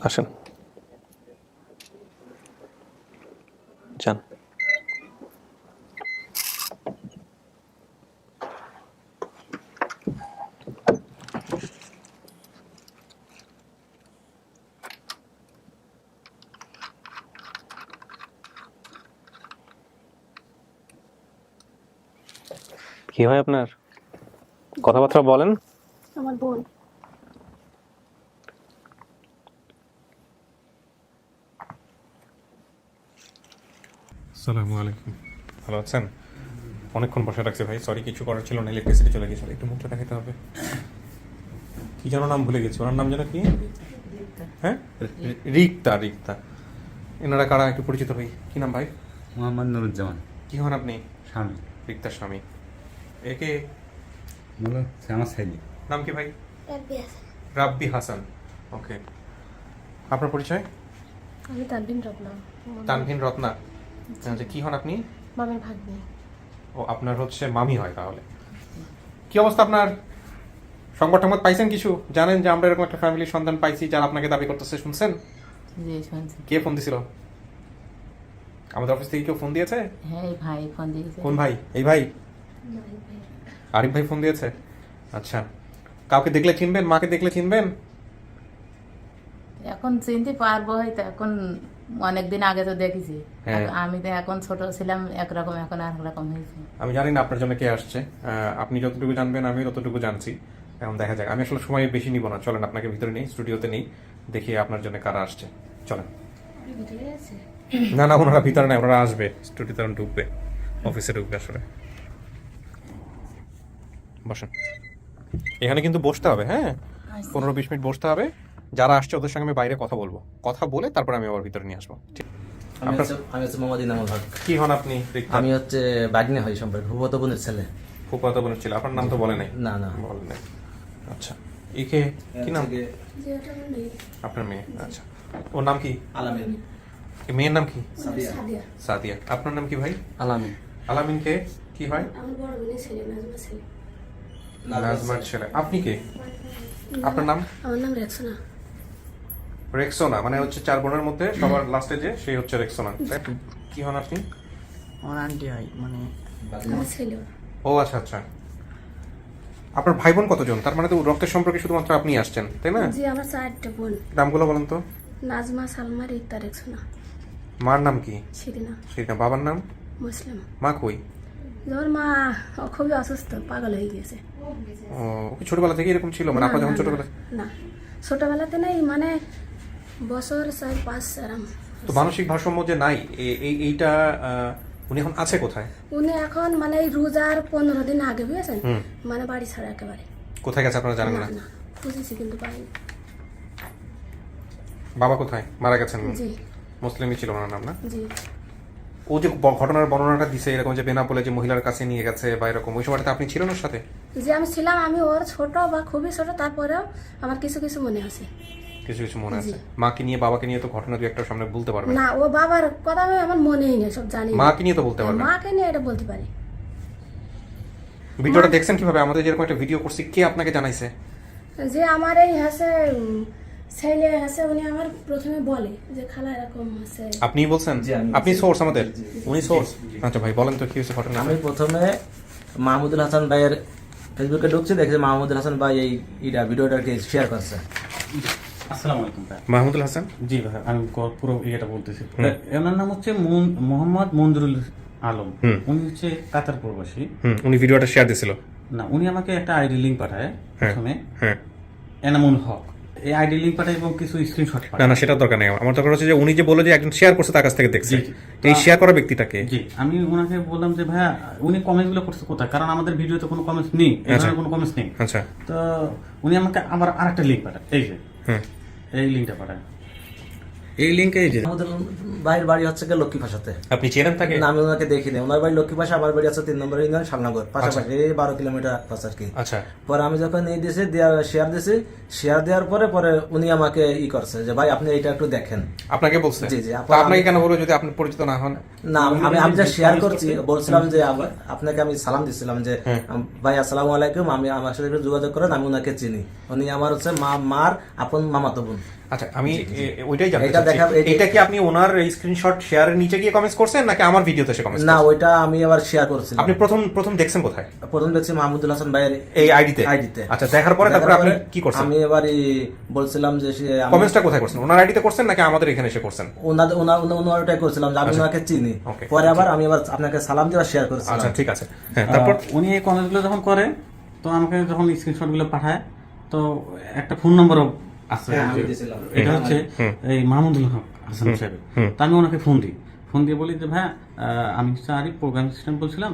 আসেন। যান। কি হয় আপনার? কথাবার্তা বলেন। আমার বোন। আসসালামু আলাইকুম। ভালো আছেন? অনেকক্ষণ বসে রাখছে ভাই। সরি কিছু করার ছিল না ইলেকট্রিসিটি চলে গেছিল। একটু মুখটা দেখাতে হবে। কি যেন নাম ভুলে গেছি। ওনার নাম যেন কি? হ্যাঁ? রিক্তা রিক্তা। এনারা কারা? একটু পরিচিত হই। কি নাম ভাই? মোহাম্মদ নুরুজ্জামান। কি হন আপনি? স্বামী। রিক্তার স্বামী। একে বলো আমার ছেলে। নাম কি ভাই? রাব্বি হাসান। রাব্বি হাসান। ওকে। আপনার পরিচয়? আমি তানবিন রত্না। তানভিন রত্না। আচ্ছা কি হন আপনি? মামের ভাগ্নি। ও আপনার হচ্ছে মামি হয় তাহলে। কি অবস্থা আপনার? সংবাদ টংবাদ পাইছেন কিছু? জানেন যে আমরা এরকম একটা ফ্যামিলির সন্তান পাইছি যারা আপনাকে দাবি করতেছে শুনছেন? জি শুনছি। কে ফোন দিছিল? আমাদের অফিস থেকে কেউ ফোন দিয়েছে? হ্যাঁ এই ভাই ফোন দিয়েছে। কোন ভাই? এই ভাই? আরিফ ভাই ফোন দিয়েছে? আচ্ছা। কাউকে দেখলে চিনবেন? মাকে দেখলে চিনবেন? এখন চিনতে পারব হয়তো এখন অনেকদিন আগে তো দেখেছি। হ্যাঁ। আমি তো এখন ছোট ছিলাম একরকম এখন আর রকম হয়েছে। আমি জানি না আপনার জন্য কে আসছে। আপনি যতটুকু জানবেন আমি ততটুকু জানছি। এখন দেখা যাক। আমি আসলে সময় বেশি নিব না। চলেন আপনাকে ভিতরে নেই স্টুডিওতে নেই। দেখি আপনার জন্য কারা আসছে। চলেন। না না ওনারা ভিতরে নাই ওনারা আসবে। স্টুডিওতে তখন ঢুকবে। অফিসে ঢুকবে আসলে। বসেন। এখানে কিন্তু বসতে হবে হ্যাঁ? আচ্ছা। পনেরো বিশ মিনিট বসতে হবে। যারা আসছে ওদের সঙ্গে আমি বাইরে কথা বলব। কথা বলে তারপর আমি আবার ভিতরে নিয়ে আসব। ঠিক আমি আপনার- হচ্ছে আমি হচ্ছে মোহাম্মদ ইনামুল হক। কি হন আপনি? আমি হচ্ছে বাগ্নে হই সম্পর্কে ভূপত বোনের ছেলে। ফুফাতো বোনের ছিল। আপনার নাম তো বলে নাই? না না। বলে নাই। আচ্ছা। একে কি নাম? আপনার মেয়ে। আচ্ছা। ওর নাম কি? আলামিন। মেয়ের নাম কি? সাদিয়া। সাদিয়া। আপনার নাম কি ভাই? আলামিন। আলামিন কে? কি হয়? আমার বড় বোনের ছেলে নাজমা ছেলে। নাজমার ছেলে। আপনি কে? আপনার নাম? আমার নাম রেক্সোনা রেক্সোনা মানে হচ্ছে চার বোনের মধ্যে সবার লাস্টে যে সেই হচ্ছে রেক্সোনা? কি হন আপনি? আমার আন্টি হয় মানে ও আচ্ছা আচ্ছা। আপনার ভাই বোন কতজন? তার মানে তো রক্তের সম্পর্কে শুধুমাত্র আপনি আসছেন তাই না? জি আমার চারটা বোন। নামগুলো বলেন তো। নাজমা সালমা রিক্তা রেক্সোনা। মার নাম কি? শিরিনা সেটা বাবার নাম? মুসলিম। মা কই? যখন মা ও খুবই অসুস্থ পাগল হয়ে গিয়েছে। ও ছোটবেলা থেকে এরকম ছিল? মানে আপনার যখন না, ছোটবেলা না। ছোটবেলাতে নেই মানে বছর চার পাঁচ এরম তো মানসিক ভারসাম্য যে নাই এইটা উনি এখন আছে কোথায়? উনি এখন মানে রোজার পনেরো দিন আগে বুঝেছেন? মানে বাড়ি ছাড়া একেবারে। কোথায় গেছে আপনারা জানেন না খুঁজেছি কিন্তু পাইনি বাবা কোথায়? মারা গেছেন? জি। মুসলিমই ছিল ওনার নাম না? জি। ও যে ঘটনার বর্ণনাটা দিছে এরকম যে বেনাপোলে যে মহিলার কাছে নিয়ে গেছে বা এরকম ওই সময়টাতে আপনি ছিলেন ওর সাথে? যে আমি ছিলাম আমি ওর ছোট বা খুবই ছোট তারপরেও আমার কিছু কিছু মনে আছে। কিছু কিছু মনে আছে। মাকে নিয়ে বাবাকে নিয়ে তো ঘটনা দু একটা সামনে বলতে পারবে না। ও বাবার কথা আমি আমার মনেই নেই সব জানি। মাকে নিয়ে তো বলতে পারবেন মাকে নিয়ে এটা বলতে পারি। ভিডিওটা দেখছেন কীভাবে? আমাদের যেরকম একটা ভিডিও করছি কে আপনাকে জানাইছে? যে আমার এই হাসে ছেলে হাসে উনি আমার প্রথমে বলে যে খালা এরকম হাসে আপনিই বলছেন? আপনি সোর্স আমাদের। উনি সোর্স আচ্ছা ভাই বলেন তো কি হয়েছে ঘটনা আমি প্রথমে মাহমুদুল হাসান ভাইয়ের ফেসবুকে ঢুকছি দেখছি মাহমুদুল হাসান ভাই এই ইটা ভিডিওটা শেয়ার করছে। আসসালামু আলাইকুম ভাই। মাহমুদুল হাসান? জি ভাই আমি পুরো ইয়েটা বলতেছি। এনার নাম হচ্ছে মোহাম্মদ মঞ্জুরুল আলম। উনি হচ্ছে কাতার প্রবাসী। উনি ভিডিওটা শেয়ার দিছিল। না উনি আমাকে একটা আইডি লিঙ্ক পাঠায় হ্যাঁ। প্রথমে। হ্যাঁ। এনামুল হক। এই আইডি লিঙ্ক পাঠায় এবং কিছু স্ক্রিনশট না না সেটা দরকার নেই। আমার। দরকার হচ্ছে যে উনি যে বলল যে একজন শেয়ার করছে তার কাছ থেকে দেখছে। এই শেয়ার করা ব্যক্তিটাকে। জি আমি ওনাকে বললাম যে ভাইয়া উনি কমেন্টসগুলো করছে কোথায়? কারণ আমাদের ভিডিওতে কোনো কমেন্টস নেই। আচ্ছা। কোনো কমেন্টস নেই। আচ্ছা। তো উনি আমাকে আবার আরেকটা লিঙ্ক পাঠায়। এই যে। এই লিঙ্কটা পাঠায় এই লিঙ্কে মাহমুদুল ভাইয়ের বাড়ি হচ্ছে গিয়ে আপনি চেনেন তাকে? না আমি ওনাকে দেখিনি। ওনার বাড়ি লক্ষ্মী ভাষা আমার বাড়ি আছে তিন নম্বর ইউনিয়ন শালনগর পাশাপাশি বারো কিলোমিটার পাশ আর কি। আচ্ছা। পরে আমি যখন এই দিয়েছি শেয়ার দিয়েছি শেয়ার দেওয়ার পরে পরে উনি আমাকে ই করছে যে ভাই আপনি এটা একটু দেখেন। আপনাকে বলছে? জি, জি, আপনাকে কেন বলব যদি আপনি পরিচিত না হন? না আমি আমি যা শেয়ার করছি বলছিলাম যে আপনাকে আমি সালাম দিচ্ছিলাম যে ভাই আসসালামু আলাইকুম আমি আমার সাথে যোগাযোগ করেন আমি ওনাকে চিনি। উনি আমার হচ্ছে মা মার আপন মামাতো বোন। আচ্ছা আমি ওইটাই জানতে এটা দেখা- এটা কি আপনি ওনার স্ক্রিনশট শেয়ারের নিচে গিয়ে কমেন্টস করছেন নাকি আমার ভিডিওতে এসে কমেন্টস না ওইটা আমি আবার শেয়ার করছিলাম। আপনি প্রথম প্রথম দেখছেন কোথায়? প্রথম দেখছি মাহমুদুল হাসান ভাইয়ের এই আইডিতে আইডিতে আচ্ছা দেখার পরে তারপরে আপনি কি করছেন? আমি এবার বলছিলাম যে কমেন্টসটা কোথায় করছেন? ওনার আইডিতে করছেন নাকি আমাদের এখানে এসে করছেন? ওনাদের ওনার ওনার- ওনার ওটাই করছিলাম যে আমি আচ্ছা। ওনাকে চিনি. পরে আবার আমি আবার আপনাকে সালাম দিয়ে শেয়ার করেছিলাম। আচ্ছা ঠিক আছে। হ্যাঁ তারপর? উনি এই কমেন্টগুলো যখন করে তো আমাকে যখন স্ক্রিনশটগুলো পাঠায় তো একটা ফোন নম্বরও হ্যাঁ। এটা হচ্ছে এই মাহমুদুল হক হাসান সাহেব। তো আমি ওনাকে ফোন দিই। ফোন দিয়ে বলি যে ভাই আমি আরিফ প্রোগ্রাম সিস্টেম বলছিলাম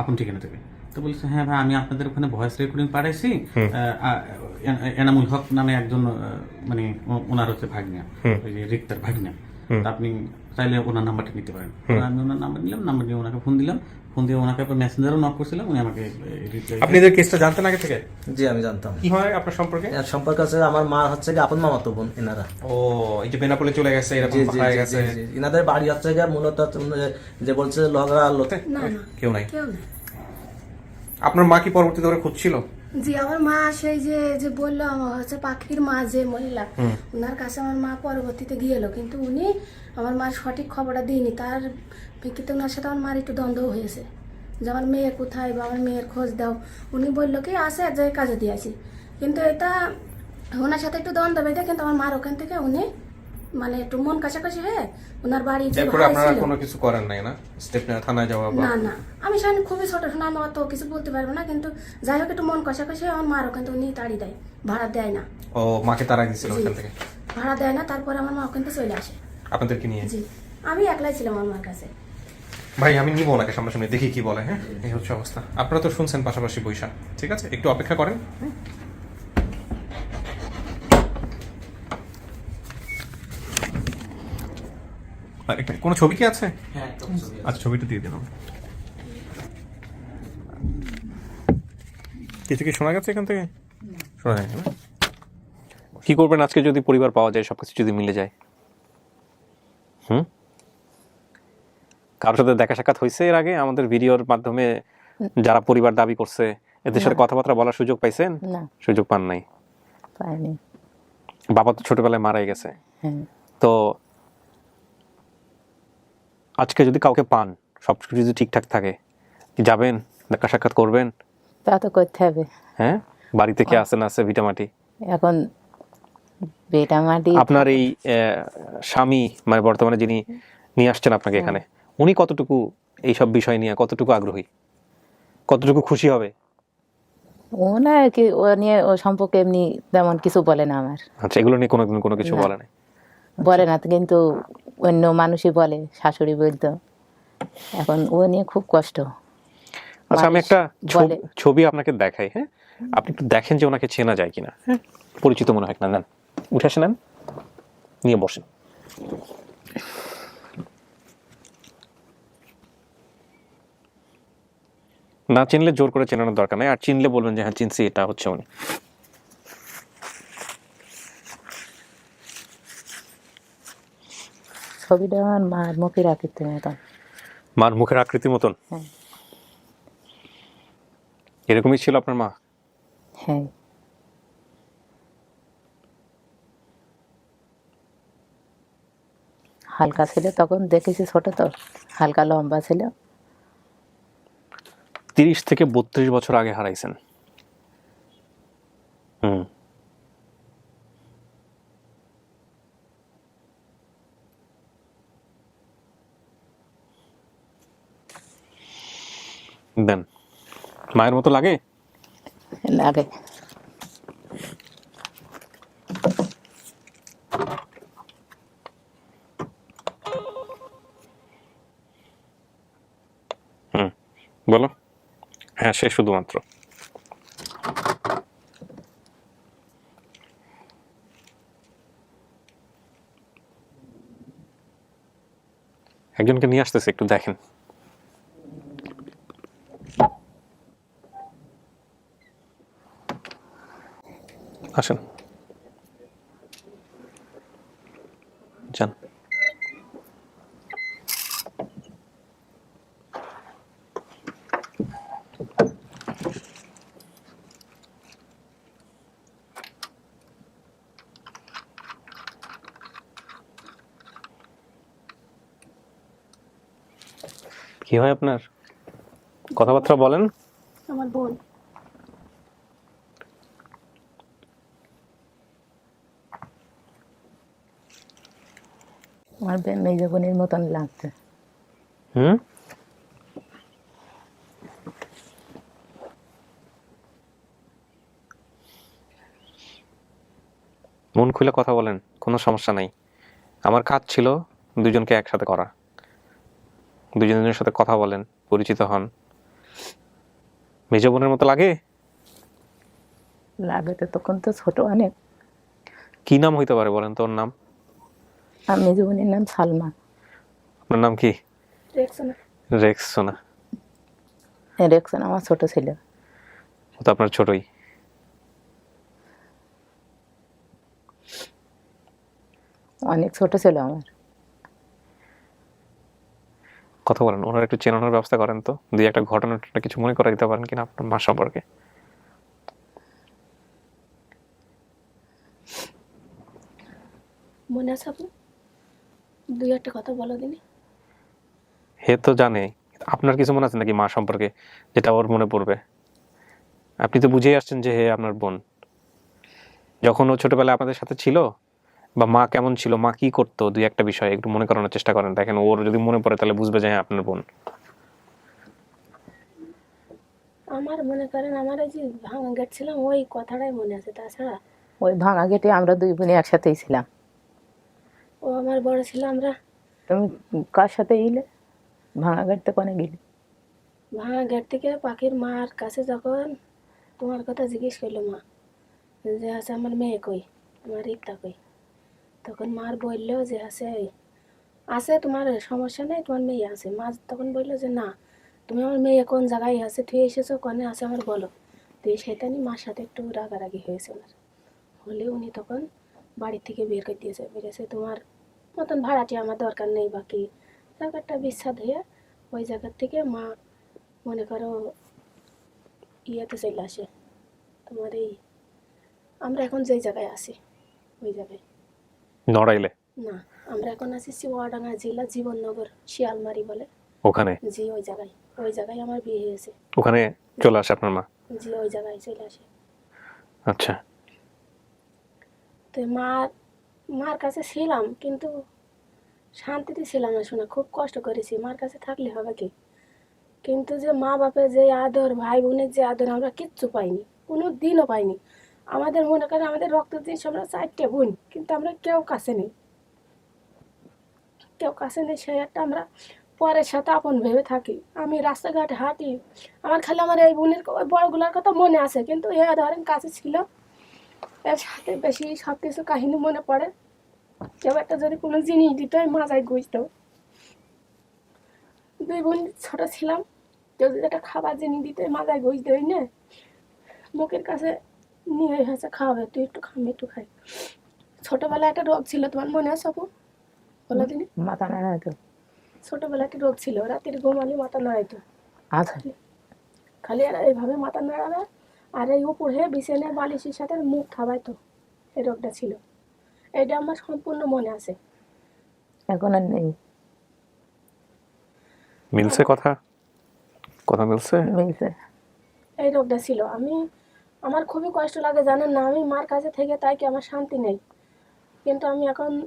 আপন ঠিকানা থেকে তো বলছে হ্যাঁ ভাই আমি আপনাদের ওখানে ভয়েস রেকর্ডিং পাঠাইছি। এনামুল হক নামে একজন মানে ওনার হচ্ছে ভাগ্না ওই যে রিক্তার ভাগ্না। তা আপনি চাইলে ওনার নাম্বারটা নিতে পারেন। আমি ওনার নাম্বার নিলাম নাম্বার নিয়ে ওনাকে ফোন দিলাম। ফোন দিয়ে ওনাকে মেসেঞ্জারও নক করছিলাম উনি আমাকে রিপ্লাই আপনি এদের কেসটা জানতেন আগে থেকে? জি আমি জানতাম। কি হয় আপনার সম্পর্কে? এর সম্পর্ক আছে আমার মা হচ্ছে কি আপন মামাতো বোন এনারা। ও এই যে বেনাপোলে চলে গেছে এরকম হয়ে গেছে। এনাদের বাড়ি হচ্ছে গিয়ে মূলত যে- বলছে লগরা লোতে না না। কেউ নাই? কেউ না আপনার মা কি পরবর্তীতে ওরা খুঁজছিল? জি আমার মা সেই যে যে বলল আমার হচ্ছে পাখির মা যে মহিলা ওনার কাছে আমার মা পরবর্তীতে গিয়েলো কিন্তু উনি আমার মার সঠিক খবরটা দিইনি। তার প্রেক্ষিতে ওনার সাথে আমার মার একটু দ্বন্দ্ব হয়েছে। যে আমার মেয়ে কোথায় বা আমার মেয়ের খোঁজ দাও। উনি বলল কি আসে যে কাজে দিয়েছি কিন্তু এটা ওনার সাথে একটু দ্বন্দ্ব বেঁধে কিন্তু আমার মার ওখান থেকে উনি মানে একটু মন কাছাকাছি হয়ে ওনার বাড়ি যে এরপরে আপনারা ছিল- কোনো কিছু করেন নাই না? স্টেপ থানায় যাওয়া বা না না। আমি সেখানে খুবই ছোট শোনা আমি অত কিছু বলতে পারব না কিন্তু যাই হোক একটু মন কষাকষি আমার মার ওখান থেকে উনি তাড়ি দেয় ভাড়া দেয় না। ও মাকে তারা জি। ওখান থেকে? ভাড়া দেয় না তারপরে আমার মা ওখান থেকে চলে আসে। আপনাদেরকে নিয়ে? জি। আমি একলাই ছিলাম আমার মার কাছে। ভাই আমি নিবো ওনাকে সামনাসামনি দেখি কি বলে হ্যাঁ? এই হচ্ছে অবস্থা। আপনারা তো শুনছেন পাশাপাশি বৈশা ঠিক আছে? একটু অপেক্ষা করেন হুম? একটা- কোনো ছবি কি আছে? হ্যাঁ আচ্ছা ছবিটা দিয়ে দিলাম। কিছু কি শোনা গেছে এখান থেকে? শোনা যায় না? কি করবেন আজকে যদি পরিবার পাওয়া যায় সবকিছু যদি মিলে যায়? হুম? কারোর সাথে দেখা সাক্ষাৎ হয়েছে এর আগে? আমাদের ভিডিওর মাধ্যমে যারা পরিবার দাবি করছে এদের সাথে কথাবার্তা বলার সুযোগ পাইছেন? না। সুযোগ পান নাই? পাইনি। বাবা তো ছোটবেলায় মারাই গেছে। হ্যাঁ। তো আজকে যদি কাউকে পান সব কিছু যদি ঠিকঠাক থাকে যাবেন দেখা সাক্ষাৎ করবেন? তা তো করতে হবে। হ্যাঁ? বাড়িতে কে আছে না আছে ভিটামাটি এখন বেটা মাটি আপনার এই স্বামী মানে বর্তমানে যিনি নিয়ে আসছেন আপনাকে এখানে উনি কতটুকু এই সব বিষয় নিয়ে কতটুকু আগ্রহী? কতটুকু খুশি হবে? ও না কি ও নিয়ে ও সম্পর্কে এমনি তেমন কিছু বলে না আমার। আচ্ছা এগুলো নিয়ে কোনোদিন কোনো কিছু বলে নাই? বলে না কিন্তু অন্য মানুষই বলে শাশুড়ি বলতো এখন ও নিয়ে খুব কষ্ট। আচ্ছা আমি একটা ছবি- আপনাকে দেখাই হ্যাঁ? আপনি একটু দেখেন যে ওনাকে চেনা যায় কিনা হ্যাঁ? পরিচিত মনে হয় না নেন। উঠে আসে নেন। নিয়ে বসেন। না চিনলে জোর করে চেনানোর দরকার নেই। আর চিনলে বলবেন যে হ্যাঁ চিনছি এটা হচ্ছে উনি। ছবিটা আমার মার মুখে রাখিতে মতন। মার মুখের আকৃতির মতন? হ্যাঁ। এরকমই ছিল আপনার মা? হ্যাঁ। হালকা ছিল তখন দেখেছি ছোট তো হালকা লম্বা ছিল। তিরিশ থেকে বত্রিশ বছর আগে হারাইছেন। হুম। দেন। মায়ের মতো লাগে? লাগে। হুম বলো। হ্যাঁ সে শুধুমাত্র। একজনকে নিয়ে আসতেছে একটু দেখেন। আসেন। যান। কি হয় আপনার? কথাবার্তা বলেন। আমার বোন। আমার মেজ বোনের মতন লাগছে। হুম? মন খুলে কথা বলেন কোনো সমস্যা নাই। আমার কাজ ছিল দুজনকে একসাথে করা। দুজনের সাথে কথা বলেন পরিচিত হন। মেজ বোনের মতো লাগে? লাগে তো তখন তো ছোট অনেক। কি নাম হইতে পারে বলেন তোর নাম? আর মেজ বোনের নাম সালমা। আপনার নাম কি? রেক্সনা। রেক্স সোনা রেকশন আমার ছোট ছিল। ও তো আপনার ছোটই। অনেক ছোট ছিল আমার। কথা বলেন ওনার একটু চেনানোর ব্যবস্থা করেন তো। দুই একটা ঘটনা কিছু মনে করে দিতে পারেন কিনা আপনার মা সম্পর্কে। মনে আছে আপনি দুই একটা কথা বলো দিনি। হে তো জানে আপনার কিছু মনে আছে নাকি মা সম্পর্কে যেটা ওর মনে পড়বে? আপনি তো বুঝেই আসছেন যে হে আপনার বোন। যখন ও ছোটবেলায় আপনাদের সাথে ছিল বা মা কেমন ছিল মা কি করতো দুই একটা বিষয় একটু মনে করানোর চেষ্টা করেন। দেখেন ওর যদি মনে পড়ে তাহলে বুঝবে যে হ্যাঁ আপনার বোন। আমার মনে করেন আমার এই যে ভাঙা গেছিলাম ওই কথাটাই মনে আছে। তাছাড়া ওই ভাঙা গেটে আমরা দুই বোনে একসাথেই ছিলাম। ও আমার বড় ছিল আমরা তুমি কার সাথে ইলে ভাঙা গেটতে কোনে গেলি? ভাঙা গেট থেকে পাখির মার কাছে যখন তোমার কথা জিজ্ঞেস করল মা যে আছে আমার মেয়ে কই? আমার রিক্তা কই? তখন মার বলল যে আছে আছে তোমার সমস্যা নেই তোমার মেয়ে আছে। মা তখন বলল যে না তুমি আমার মেয়ে কোন জায়গায় আছে তুই এসেছ কনে আছে আমার বলো। তুই সেটানি মার সাথে একটু রাগারাগি হয়েছে ওনার। হলে উনি তখন বাড়ি থেকে বের করে দিয়েছে। বেরিয়েছে তোমার মতন ভাড়াটি আমার দরকার নেই বাকি। জায়গাটা বিচ্ছাদ হয়ে ওই জায়গার থেকে মা মনে করো ইয়েতে চলে আসে। তোমার এই আমরা এখন যেই জায়গায় আছি ওই জায়গায়। নড়াইলে? না আমরা এখন আছি চুয়াডাঙ্গা জেলা জীবননগর শিয়ালমারি বলে। ওখানে? জি ওই জায়গায়। ওই জায়গায় আমার বিয়ে হয়েছে। ওখানে চলে আসে আপনার মা? জি ওই জায়গায় চলে আসে। আচ্ছা। তো মার মার কাছে ছিলাম, কিন্তু শান্তিতে ছিলাম না শোনা। খুব কষ্ট করেছি, মার কাছে থাকলে হবে কি? কিন্তু যে মা বাপের যে আদর, ভাই বোনের যে আদর, আমরা কিচ্ছু পাইনি কোনো দিনও পাইনি। আমাদের মনে করে আমাদের রক্ত জিনিস আমরা চারটে বোন, কিন্তু আমরা কেউ কাছে নেই। কেউ কাছে নেই, সেই একটা আমরা পরের সাথে আপন ভেবে থাকি। আমি রাস্তাঘাট হাঁটি, আমার খালি আমার এই বোনের বড়গুলোর কথা মনে আছে, কিন্তু এ ধরেন কাছে ছিল এর সাথে বেশি সব কিছু কাহিনী মনে পড়ে। কেউ একটা যদি কোনো জিনিস দিত মাজায় গুজতো। দুই বোন ছোট ছিলাম কেউ যদি একটা খাবার জিনিস দিত মাজায় গুজ দেই না? মুখের কাছে নিয়ে হয়েছে খাওয়াবে তুই একটু খাবি একটু খাই ছোটবেলায় একটা রোগ ছিল তোমার মনে আছে আপু? বলো দিনি। মাথা নাড়া তো ছোটবেলায় একটা রোগ ছিল রাতের ঘুমালে মাথা নাড়াইতো। আচ্ছা খালি আর এইভাবে মাথা নাড়াবে। আর এই উপরে বিছানার বালিশের সাথে মুখ খাবাইতো এই রোগটা ছিল। এটা আমার সম্পূর্ণ মনে আছে। এখন আর নেই। মিলছে কথা? কথা মিলছে? মিলছে। এই রোগটা ছিল। আমি আমার খুবই কষ্ট লাগে জানেন না? আমি মার কাছে থেকে তাই কি আমার শান্তি নেই? কিন্তু আমি এখন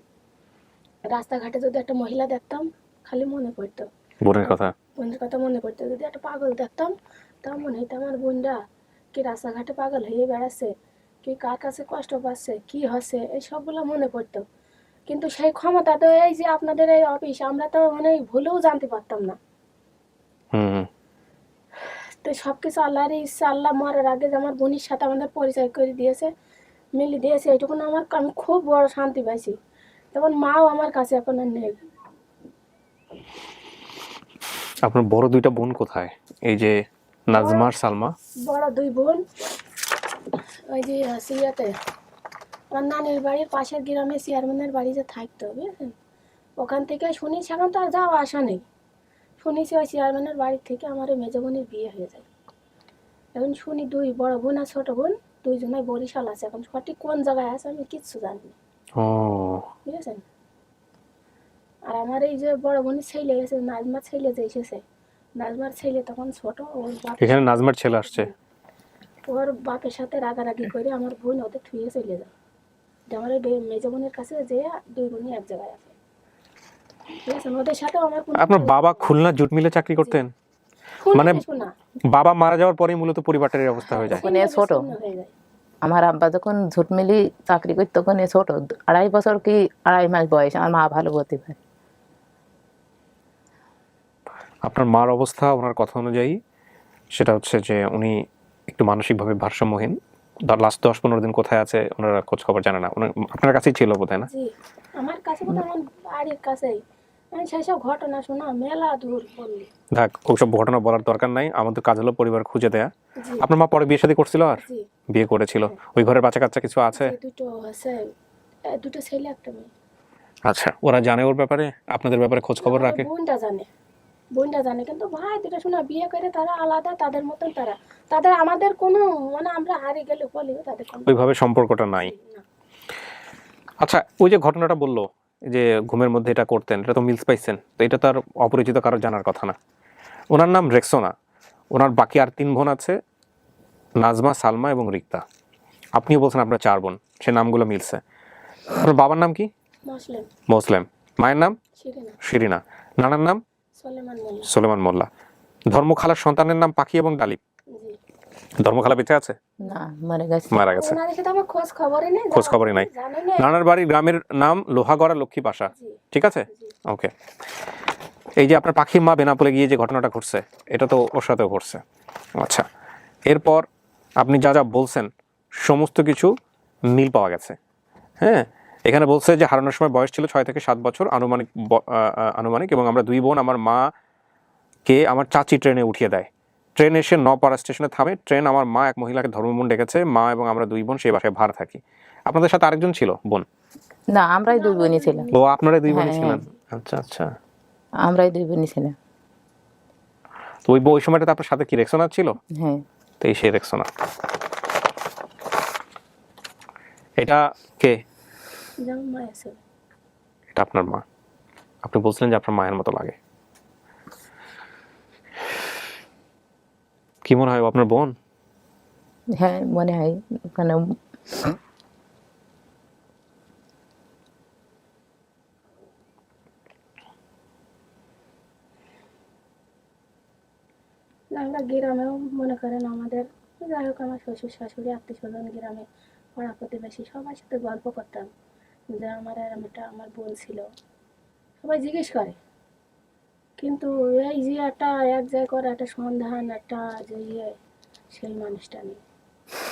রাস্তাঘাটে যদি একটা মহিলা দেখতাম খালি মনে পড়তো। বোনের কথা? বোনের কথা মনে পড়তো। যদি একটা পাগল দেখতাম তাও মনে হইতো আমার বোনরা কি রাস্তাঘাটে পাগল হয়ে বেড়াচ্ছে? কি কার কাছে কষ্ট পাচ্ছে? কি হচ্ছে? এই সবগুলো মনে পড়তো। কিন্তু সেই ক্ষমতা তো এই যে আপনাদের এই অফিস আমরা তো মানে ভুলেও জানতে পারতাম না। তো সব কিছু আল্লাহর ইচ্ছা আল্লাহ মরার আগে যে আমার বোনের সাথে আমাদের পরিচয় করে দিয়েছে মিলি দিয়েছে এইটুকু আমার আমি খুব বড় শান্তি পাইছি। তখন মাও আমার কাছে এখন আর নেই। আপনার বড় দুইটা বোন কোথায়? এই যে নাজমা আর সালমা। বড় দুই বোন ওই যে সিয়াতে আমার নানির বাড়ির পাশের গ্রামে চেয়ারম্যানের বাড়িতে থাকতো বুঝলেন? ওখান থেকে শুনেছি এখন তো আর যাওয়া আসা নেই। শুনেছি ওই চেয়ারম্যানের বাড়ি থেকে আমার ওই মেজো বোনের বিয়ে হয়ে যায়। এখন শুনি দুই বড় বোন আর ছোট বোন দুইজনাই বরিশাল আছে। এখন সঠিক কোন জায়গায় আছে আমি কিচ্ছু জানি না। বুঝেছেন? আর আমার এই যে বড় বোনের ছেলে এসেছে নাজমার ছেলে যে এসেছে নাজমার ছেলে তখন ছোট ওর বাপ এখানে নাজমার ছেলে আসছে। ওর বাপের সাথে রাগারাগি করে আমার বোন ওদের থুয়ে চলে যায়। আমার মেজো বোনের কাছে যে দুই বোনই এক জায়গায় আছে। ওদের সাথেও আমার আপনার বাবা খুলনা জুট মিলে চাকরি করতেন? মানে- বাবা মারা যাওয়ার পরেই মূলত পরিবারটার অবস্থা হয়ে যায়। মানে ছোট। আমার আব্বা যখন ঝুটমিলি চাকরি করতো তখন ছোট। আড়াই বছর কি আড়াই মাস বয়স আমার মা ভালো বলতে পারে। আপনার মার অবস্থা ওনার কথা অনুযায়ী সেটা হচ্ছে যে উনি একটু মানসিকভাবে ভারসাম্যহীন। লাস্ট দশ পনেরো দিন কোথায় আছে ওনারা খোঁজ খবর জানে না। আপনার কাছেই ছিল বোধহয় না? আমার কাছে বোধ আমার বাড়ির কাছেই। সব ঘটনা শোনা মেলা দূর বললি। দেখ ওইসব ঘটনা বলার দরকার নাই। আমাদের কাজ হলো পরিবার খুঁজে দেয়া। আপনার মা পরে বিয়ে শাদী করছিল আর? বিয়ে করেছিল। ওই ঘরের বাচ্চা কাচ্চা কিছু আছে? দুটো আছে। দুটো ছেলে একটা মেয়ে। আচ্ছা ওরা জানে ওর ব্যাপারে? আপনাদের ব্যাপারে খোঁজ খবর রাখে? বোনটা জানে। বোনটা জানে কিন্তু ভাই দুটো শোনা বিয়ে করে তারা আলাদা তাদের মতন তারা। তাদের আমাদের কোনো মানে আমরা হারিয়ে গেলে বলি তাদের ওইভাবে সম্পর্কটা নাই। আচ্ছা ওই যে ঘটনাটা বলল যে ঘুমের মধ্যে এটা করতেন এটা তো মিলস পাইছেন তো এটা তো আর অপরিচিত কারও জানার কথা না। ওনার নাম রেক্সোনা ওনার বাকি আর তিন বোন আছে নাজমা সালমা এবং রিক্তা। আপনিও বলছেন আপনার চার বোন সে নামগুলো মিলছে আপনার বাবার নাম কি? মুসলিম। মোসলেম। মায়ের নাম? শিরিনা। শিরিনা। নানার নাম? সলেমান মোল্লা। সোলেমান মোল্লা। ধর্মখালার সন্তানের নাম পাখি এবং ডালিম। জি। ধর্মখালা বেঁচে আছে? না মারা গেছে। খোঁজ খবরই নেই খোঁজ খবরই নাই। নানার বাড়ির গ্রামের নাম লোহাগড়া লক্ষ্মী পাশা। ঠিক আছে? ওকে। এই যে আপনার পাখির মা বেনাপোলে গিয়ে যে ঘটনাটা ঘটছে এটা তো ওর সাথেও ঘটছে। আচ্ছা। এরপর আপনি যা যা বলছেন সমস্ত কিছু মিল পাওয়া গেছে। হ্যাঁ? এখানে বলছে যে হারানোর সময় বয়স ছিল ছয় থেকে সাত বছর আনুমানিক আনুমানিক এবং আমরা দুই বোন আমার মা কে আমার চাচি ট্রেনে উঠিয়ে দেয়। ট্রেন এসে নপাড়া স্টেশনে থামে। ট্রেন আমার মা এক মহিলাকে ধর্মমন ডেকেছে মা এবং আমরা দুই বোন সেই বাসায় ভাড়া থাকি। আপনাদের সাথে আরেকজন ছিল বোন? না আমরাই দুই বোনই ছিলাম। ও আপনারা দুই বোনই হ্যাঁ, ছিলেন? আচ্ছা আচ্ছা। আমরাই দুই বোনই ছিলাম। তো ওই ওই সময়টাতে আপনার সাথে কি রেক্সোনা ছিল? হ্যাঁ। তো এই সেই রেক্সোনা এটা কে? এটা আপনার মা। আপনি বলছিলেন যে আপনার মায়ের মতো লাগে। কি মনে হয় আপনার বোন? হ্যাঁ মনে হয়। ওখানে আমরা গ্রামেও মনে করেন আমাদের যাই হোক আমার শ্বশুর শাশুড়ি আত্মীয় স্বজন গ্রামে পাড়া প্রতিবেশী সবার সাথে গল্প করতাম। যে আমার এরম একটা আমার বোন ছিল। সবাই জিজ্ঞেস করে। কিন্তু এই যে একটা এক জায়গায় করে একটা সন্ধান একটা যে ইয়ে সেই মানুষটা নেই।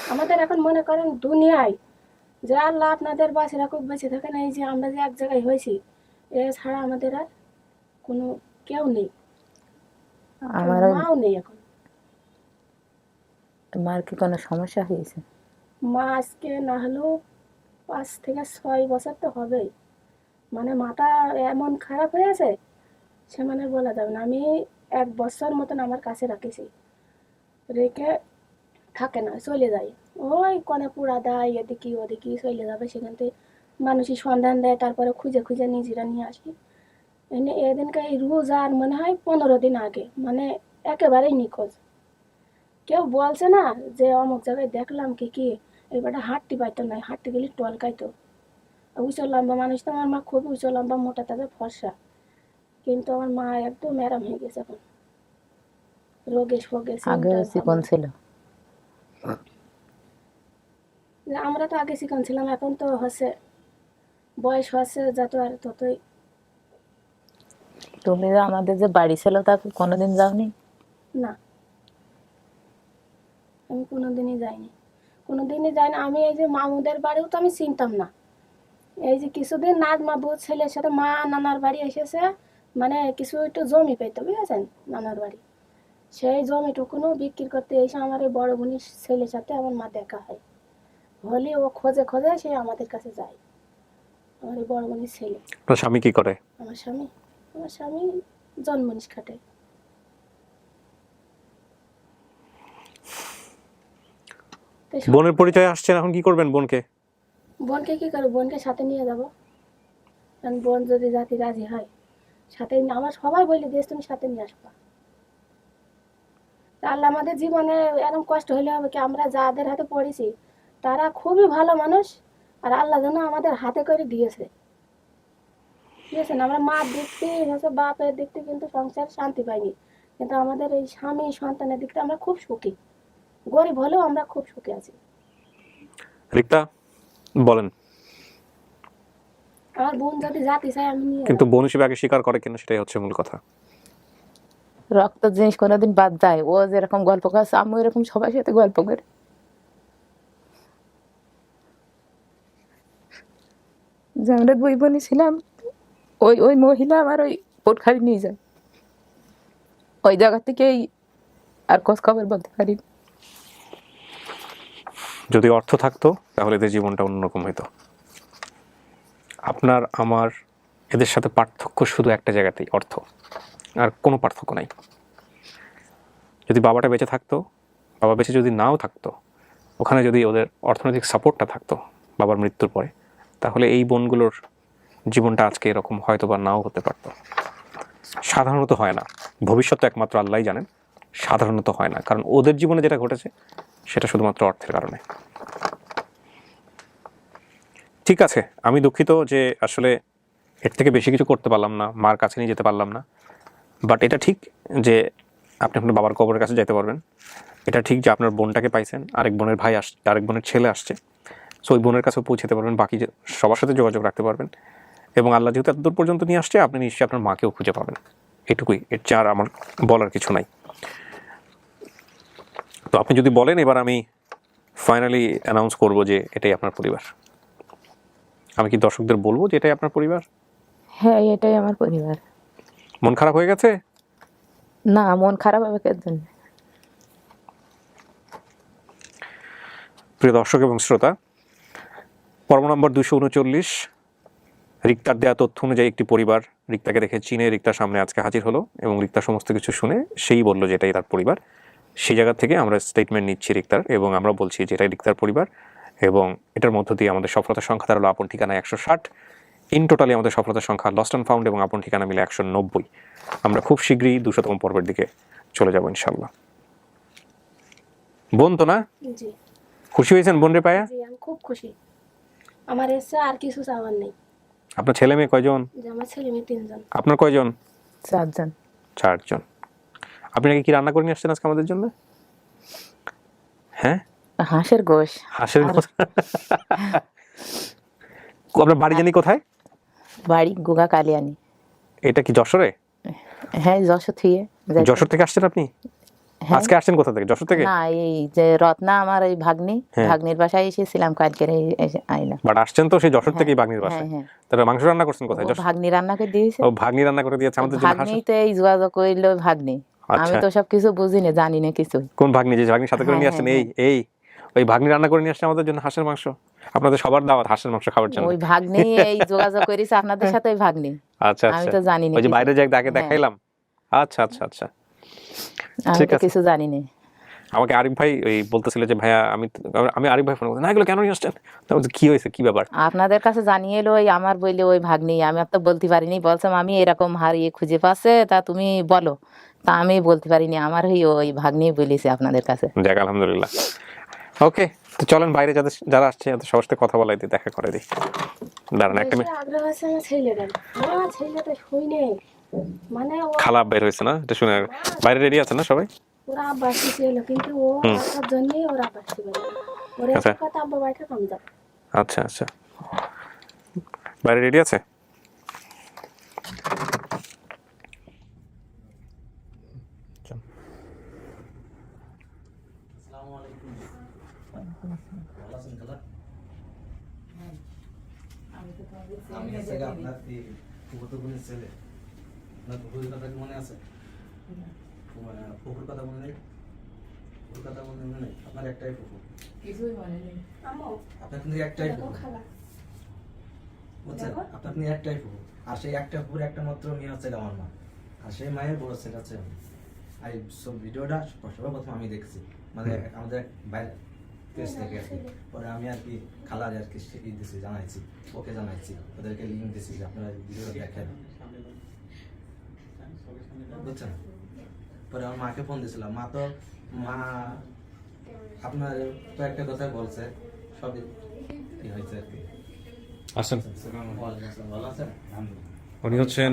আমাদের এখন মনে করেন দুনিয়ায় যে আল্লাহ আপনাদের বাঁচে রাখুক বেঁচে থাকেন এই যে আমরা যে এক জায়গায় হয়েছি এছাড়া আমাদের আর কোনো কেউ নেই। আমার মাও নেই এখন। মার কি কোনো সমস্যা হয়েছে? মা আজকে না হলেও পাঁচ থেকে ছয় বছর তো হবেই। মানে মাথা এমন খারাপ হয়ে হয়েছে সে মানে বলা যাবে না। আমি এক বছর মতন আমার কাছে রাখেছি। রেখে থাকে না, চলে যায়। ওই কনে পুরা দেয়, এদিকে ওদিকে চলে যাবে, সেখান থেকে মানুষই সন্ধান দেয়, তারপরে খুঁজে খুঁজে নিজেরা নিয়ে আসি। এনে এদিনকে এই রোজ আর মনে হয় পনেরো দিন আগে মানে একেবারেই নিখোঁজ। কেউ বলছে না যে অমুক জায়গায় দেখলাম কি কি এবারটা হাঁটতে পাইতো না হাঁটতে গেলে টলকাইতো। উঁচু লম্বা মানুষ তো আমার মা খুবই উঁচু লম্বা মোটা তাদের ফর্সা কিন্তু আমার মা একদম ম্যারাম হয়ে গেছে এখন। রোগে আগে চিকন ছিল? আমরা তো আগে চিকন ছিলাম এখন তো হচ্ছে বয়স হচ্ছে যত আর ততই। তুমি যে আমাদের যে বাড়ি ছিল তা কোনোদিন যাওনি? না আমি কোনোদিনই যাইনি। কোনোদিনই যাইনি আমি এই যে মামুদের বাড়িও তো আমি চিনতাম না। এই যে কিছুদিন নাজমা বউ ছেলের সাথে মা নানার বাড়ি এসেছে। মানে কিছু একটু জমি পেতো বুঝেছেন? নানার বাড়ি। সেই জমিটুকুনও বিক্রি করতে এসে আমার এই বড় বোনের ছেলের সাথে আমার মা দেখা হয়। হলে ও খোঁজে খোঁজে সে আমাদের কাছে যায়। আমার এই বড় বোনের ছেলে। আপনার স্বামী কি করে? আমার স্বামী? আমার স্বামী জন্মনিস খাটে তো সব- বোনের পরিচয় আসছেন এখন কি করবেন বোনকে? বোনকে কি করব? বোনকে সাথে নিয়ে যাব। কারণ বোন যদি জাতি রাজি হয় সাথে আমার সবাই বলে দিয়েছে তুমি সাথে নিয়ে আসবা। তা আল্লাহ আমাদের জীবনে এরকম কষ্ট হলে হবে কি? আমরা যাদের হাতে পড়েছি তারা খুবই ভালো মানুষ আর আল্লাহ যেন আমাদের হাতে করে দিয়েছে। দিয়েছেন আমরা মার দিক থেকে হচ্ছে বাপের দিক থেকে কিন্তু সংসার শান্তি পাইনি। কিন্তু আমাদের এই স্বামী সন্তানের দিক থেকে আমরা খুব সুখী। গরিব হলেও আমরা খুব সুখে আছি। রিক্তা বলেন। আমার বোন যদি জাতি চাই আমি কিন্তু বোন হিসেবে আগে স্বীকার করে কিনা সেটাই হচ্ছে মূল কথা। রক্ত জিনিস কোনোদিন বাদ যায় ও যেরকম গল্প করছে আমি এরকম সবার সাথে গল্প করি। যে আমরা দুই বোনই ছিলাম ওই ওই মহিলা আমার ওই পোটখারি নিয়ে যায়। ওই জায়গা থেকেই আর খোঁজ খবর বলতে পারি না। যদি অর্থ থাকতো, তাহলে এদের জীবনটা অন্যরকম হতো আপনার, আমার, এদের সাথে পার্থক্য শুধু একটা জায়গাতেই, অর্থ। আর কোনো পার্থক্য নাই। যদি বাবাটা বেঁচে থাকতো, বাবা বেঁচে যদি নাও থাকতো, ওখানে যদি ওদের অর্থনৈতিক সাপোর্টটা থাকতো, বাবার মৃত্যুর পরে, তাহলে এই বোনগুলোর জীবনটা আজকে এরকম হয়তো বা নাও হতে পারতো। সাধারণত হয় না। ভবিষ্যতে একমাত্র আল্লাহই জানেন। সাধারণত হয় না। কারণ ওদের জীবনে যেটা ঘটেছে সেটা শুধুমাত্র অর্থের কারণে। ঠিক আছে, আমি দুঃখিত যে আসলে এর থেকে বেশি কিছু করতে পারলাম না, মার কাছে নিয়ে যেতে পারলাম না। বাট এটা ঠিক যে আপনি আপনার বাবার কবরের কাছে যেতে পারবেন। এটা ঠিক যে আপনার বোনটাকে পাইছেন, আরেক বোনের ভাই আসছে আরেক বোনের ছেলে আসছে। সো ওই বোনের কাছেও পৌঁছাতে পারবেন, বাকি সবার সাথে যোগাযোগ রাখতে পারবেন। এবং আল্লাহ যেহেতু এত দূর পর্যন্ত নিয়ে আসছে, আপনি নিশ্চয়ই আপনার মাকেও খুঁজে পাবেন। এটুকুই, এর চেয়ে আর আমার বলার কিছু নাই। তো আপনি যদি বলেন এবার আমি ফাইনালি অ্যানাউন্স করব যে এটাই আপনার পরিবার। আমি কি দর্শকদের বলব যে এটাই আপনার পরিবার? হ্যাঁ এটাই আমার পরিবার। মন খারাপ হয়ে গেছে? না মন খারাপ হবে কেন প্রিয় দর্শক এবং শ্রোতা পর্ব নম্বর দুশো উনচল্লিশ রিক্তার দেওয়া তথ্য অনুযায়ী একটি পরিবার রিক্তাকে দেখে চিনে রিক্তার সামনে আজকে হাজির হলো এবং রিক্তা সমস্ত কিছু শুনে সেই বলল যে এটাই তার পরিবার। সেই জায়গা থেকে আমরা স্টেটমেন্ট নিচ্ছি রিক্তার এবং আমরা বলছি যে এটাই রিক্তার পরিবার এবং এটার মধ্য দিয়ে আমাদের সফলতার সংখ্যা দাঁড়াল আপন ঠিকানা একশো ষাট। ইন টোটালি আমাদের সফলতার সংখ্যা লস্ট অ্যান্ড ফাউন্ড এবং আপন ঠিকানা মিলে একশো নব্বই। আমরা খুব শীঘ্রই দুশোতম পর্বের দিকে চলে যাব ইনশাল্লাহ বোন তো না? খুশি হয়েছেন বোন রে পায়া? খুব খুশি। আমার এসে আর কিছু চাওয়ার নেই। আপনার ছেলে মেয়ে কয়জন? আমার ছেলে মেয়ে তিনজন। আপনার কয়জন? চারজন। চারজন। আপনি নাকি কি রান্না করে নিয়ে আসছেন আজকে আমাদের জন্য? হ্যাঁ? হাঁসের গোশ। হাঁসের কথা আপনার বাড়ি জানি কোথায়? বাড়ি গুগা কালিয়ানি। এটা কি যশোরে? হ্যাঁ যশোর থেকে। যশোর থেকে আসছেন আপনি? হ্যাঁ। আজকে আসছেন কোথা থেকে? যশোর থেকে? না এই যে রত্না আমার এই ভাগ্নি। হ্যাঁ। ভাগ্নির বাসায় এসেছিলাম কালকে আইলাম। বাট আসছেন তো সেই যশোর থেকেই বাগনির বাসায়। হ্যাঁ। হ্যাঁ তাহলে মাংস রান্না করছেন কোথায়? ভাগ্নি রান্না করে দিয়েছে। ও ভাগ্নি রান্না করে দিয়েছে আমাদের জন্য ভাগ্নি তো এই যোগাযোগ করল ভাগ্নি। আমি আচ্ছা। তো সব কিছু বুঝি না জানি না কিছু কোন ভাগ্নি? যে ভাগ্নি সাথে করে নিয়ে হ্যাঁ, আসছেন? এই এই ওই ভাগ্নি রান্না করে নিয়ে আসছে আমাদের জন্য হাঁসের মাংস। আপনাদের সবার দাওয়াত হাঁসের মাংস খাওয়ার জন্য। ওই ভাগ্নি এই যোগাযোগ করেছে আপনাদের সাথে ওই ভাগ্নি। আচ্ছা আমি আচ্ছা। তো জানি না ওই যে বাইরে যে আগে হ্যাঁ। দেখাইলাম। আচ্ছা আচ্ছা আচ্ছা। আমি ঠিক আছে। কিছু জানি না আমাকে আরিফ ভাই ওই বলতেছিল যে ভাইয়া আমি আমি আরিফ ভাই ফোন করতে না এগুলো কেন নিয়ে আসছেন? তা বলছে, কি হয়েছে? কি ব্যাপার? আপনাদের কাছে জানিয়ে এলো ওই আমার বইলে ওই ভাগ নেই আমি আর তো বলতে পারিনি। বলছিলাম আমি এরকম হারিয়ে খুঁজে পাচ্ছে তা তুমি বলো। তা আমি বলতে পারিনি আমার ওই ওই ভাগ্নি বলেছে আপনাদের কাছে। যাক আলহামদুলিল্লাহ। ওকে তো চলেন বাইরে যাদের যারা আসছে তাদের সবার সাথে কথা বলাই দিই দেখা করে দিই। দাঁড়ান একটা নেই। মানে ও খালা বের হয়েছে না? এটা শুনে বাইরে রেডি আছে না সবাই? ওরা আব্বাস ছিল কিন্তু ও আসার জন্যই ওরা আব্বাস ছিল ওরা আচ্ছা। কথা আব্বা বাইকে কম যাবে আচ্ছা আচ্ছা। বাইরে রেডি আছে? আমি আপনার বোনের ছেলে। আপনার মনে আছে? মানে পুকুর কথা মনে নেই? পুকুর কথা মনে মনে নেই? আপনার একটাই পুকুর আমো আপনার কিন্তু একটাই খালা। বুঝছেন? আপনার কিন্তু একটাই পুকুর আর সেই একটা পুকুর একটা মাত্র মেয়ে হচ্ছে আমার মা। আর সেই মায়ের বড় ছেলে হচ্ছে আমি আর সব ভিডিওটা সবার প্রথম আমি দেখছি। মানে আমাদের এক বাইরে পেজ থেকে আর কি পরে আমি আর কি খালার আর কি ই দিছি জানাইছি। ওকে জানাইছি। ওদেরকে লিঙ্ক দিছি আপনারা ভিডিওটা দেখেন। বুঝছেন? পরে আমার মাকে ফোন দিয়েছিলাম মা তো মা আপনার তো একটা কথা বলছে সবই কি হয়েছে আর কি? আসেন। ভালো আছেন? উনি হচ্ছেন।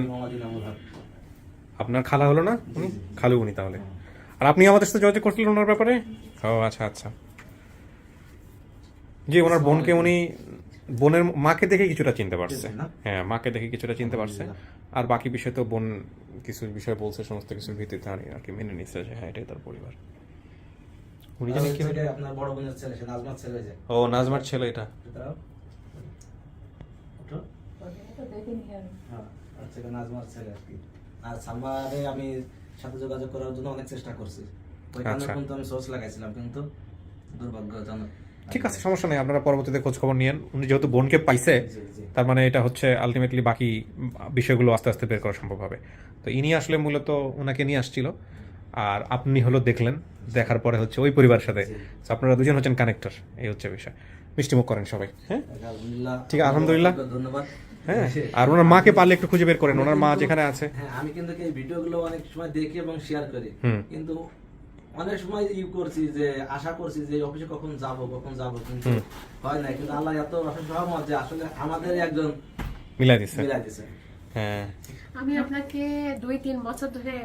আপনার খালা হলো না? উনি? খালু উনি তাহলে। আর আপনি আমাদের সাথে যোগাযোগ করছিলেন ওনার ব্যাপারে? ও আচ্ছা আচ্ছা। জি ওনার বোনকে উনি বোনের মাকে দেখে কিছুটা চিনতে পারছে। হ্যাঁ মাকে দেখে কিছুটা চিনতে পারছে। আর বাকি বিষয় তো বোন কিছু বিষয় বলছে সমস্ত কিছুর ভিত্তিতে আমি আর কি মেনে নিচ্ছে যে হ্যাঁ এটাই তার পরিবার। উনি আর জানি হচ্ছে কি আপনার বড় বোনের ছেলে সে নাজমার ছেলে যে। ও নাজমার ছেলে এটা। হ্যাঁ, নাজমার ছেলে আর কি। আর আমি সাথে যোগাযোগ করার জন্য অনেক চেষ্টা করছি। ওইখানে আচ্ছা। কিন্তু আমি সোর্স লাগাইছিলাম কিন্তু দুর্ভাগ্যজনক। ঠিক আছে সমস্যা নেই আপনারা পরবর্তীতে খোঁজ খবর নিয়েন। উনি যেহেতু বোনকে পাইছে। তার মানে এটা হচ্ছে আলটিমেটলি বাকি বিষয়গুলো আস্তে আস্তে বের করা সম্ভব হবে। তো ইনি আসলে মূলত ওনাকে নিয়ে আসছিল আর আপনি হলো দেখলেন দেখার পরে হচ্ছে ওই পরিবারের সাথে। আপনারা দুজন হচ্ছেন কানেক্টর এই হচ্ছে বিষয়। মিষ্টিমুখ করেন সবাই হ্যাঁ? ঠিক আছে, আলহামদুলিল্লাহ। ধন্যবাদ। হ্যাঁ আর ওনার মাকে পারলে একটু খুঁজে বের করেন ওনার মা যেখানে আছে। হ্যাঁ আমি কিন্তু এই ভিডিওগুলো অনেক সময় দেখি এবং শেয়ার করি। কিন্তু অনেক সময় ই করছি যে আশা করছি যে অফিসে কখন যাব কখন যাব কিন্তু হয় না কিন্তু আল্লাহ এত অশেষ সহমত যে আসলে আমাদের একজন মিলাই দিছে। মিলাই দিছে। হ্যাঁ। আমি আপনাকে দুই তিন বছর ধরে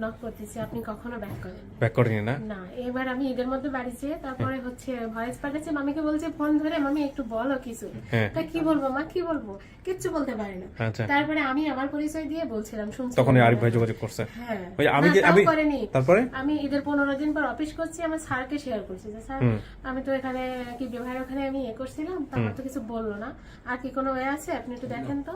নক করতেছি আপনি কখনো ব্যাক করেন ব্যাক করেনি না? না এবার আমি ঈদের মধ্যে বাড়ি যেয়ে তারপরে হচ্ছে ভয়েস পাঠাচ্ছি মামিকে বলছে ফোন ধরে মামি একটু বলো কিছু। হ্যাঁ। তা কি বলব মা কি বলব? কিচ্ছু বলতে পারে না। আচ্ছা। তারপরে আমি আমার পরিচয় দিয়ে বলছিলাম শুনছি তখন আরিফ ভাই যোগাযোগ করছে। হ্যাঁ। আমি আমি। তারপরে আমি ঈদের পনেরো দিন পর অফিস করছি আমার স্যারকে শেয়ার করছি যে স্যার আমি তো এখানে কি বিবাহের ওখানে আমি ইয়ে করছিলাম তারপর তো কিছু বলল না। আর কি কোনো ওয়ে আছে? আপনি একটু দেখেন তো।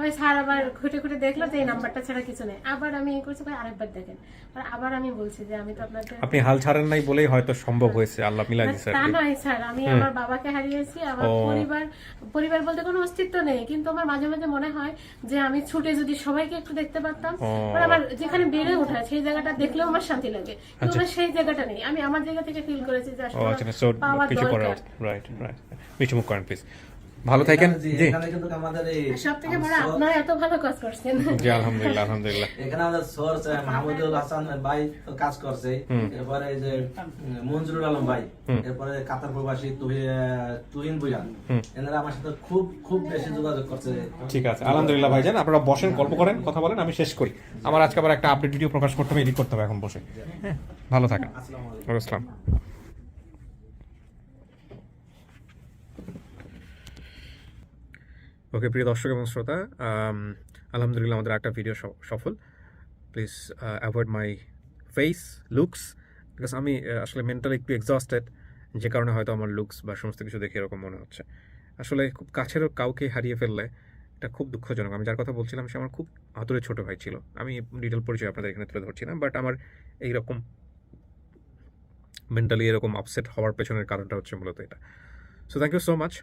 ওই স্যার আবার খুঁটে খুঁটে দেখল যে এই নাম্বারটা ছাড়া কিছু নেই। আবার আমি ইয়ে করছি ভাই আরেকবার দেখেন। আর আবার আমি বলছি যে আমি তো আপনাদের আপনি হাল ছাড়েন নাই বলেই হয়তো সম্ভব হয়েছে। আল্লাহ মিলাই না, দিচ্ছে তা নয় স্যার আমি আমার বাবাকে হারিয়েছি আমার পরিবার পরিবার বলতে কোনো অস্তিত্ব নেই কিন্তু আমার মাঝে মাঝে মনে হয় যে আমি ছুটে যদি সবাইকে একটু দেখতে পারতাম। আর আমার যেখানে বেড়ে ওঠা সেই জায়গাটা দেখলেও আমার শান্তি লাগে কিন্তু আমার সেই জায়গাটা নেই। আমি আমার জায়গা থেকে ফিল করেছি যে আসলে আচ্ছা পাওয়া দরকার। রাইট রাইট মিষ্টিমুখ করেন প্লিজ ভালো থাকেন? জি, এখানে কিন্তু আমাদের এই বড় আপনারা এত ভালো কাজ করছেন। জি আলহামদুলিল্লাহ আলহামদুলিল্লাহ। এখানে আমাদের সোর্স মাহমুদুল হাসান ভাই তো কাজ করছে। এরপরে এই যে উম, আলম ভাই এরপরে কাতার প্রবাসী তুহিন বুয়ান এনারা আমার সাথে খুব খুব বেশি যোগাযোগ করছে। ঠিক আছে আলহামদুলিল্লাহ ভাইজান আপনারা বসেন গল্প করেন কথা বলেন আমি শেষ করি। আমার আজকে আবার একটা আপডেট ভিডিও প্রকাশ করতে হবে এডিট করতে হবে এখন বসে। হ্যাঁ ভালো থাকেন। আসসালামু আলাইকুম ওয়ালাইকুম আসসালাম ওকে, প্রিয় দর্শক এবং শ্রোতা আলহামদুলিল্লাহ আমাদের একটা ভিডিও সফল। Please avoid my face looks because আমি আসলে মেন্টালি একটু এক্সস্টেড যে কারণে হয়তো আমার লুকস বা সমস্ত কিছু দেখে এরকম মনে হচ্ছে। আসলে খুব কাছের কাউকে হারিয়ে ফেললে এটা খুব দুঃখজনক। আমি যার কথা বলছিলাম, সে আমার খুব আদরের ছোট ভাই ছিল। আমি ডিটেল পরিচয় আপনাদের এখানে তুলে ধরছি না বাট আমার এইরকম মেন্টালি এরকম আপসেট হওয়ার পেছনের কারণটা হচ্ছে মূলত এটা। So thank you so much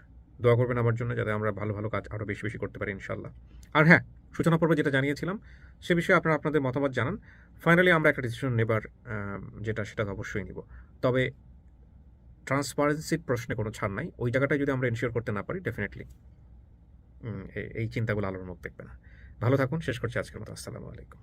দোয়া করবেন আমার জন্য যাতে আমরা ভালো ভালো কাজ আরও বেশি বেশি করতে পারি ইনশাল্লাহ আর হ্যাঁ সূচনা পর্বে যেটা জানিয়েছিলাম, সে বিষয়ে আপনারা আপনাদের মতামত জানান। ফাইনালি আমরা একটা ডিসিশন নেবার যেটা সেটা অবশ্যই নিব। তবে ট্রান্সপারেন্সির প্রশ্নে কোনো ছাড় নাই। ওই জায়গাটায় যদি আমরা এনশিওর করতে না পারি ডেফিনেটলি এই চিন্তাগুলো আলোর মুখ দেখবে না। ভালো থাকুন, শেষ করছি আজকের মতো। আসসালামু আলাইকুম।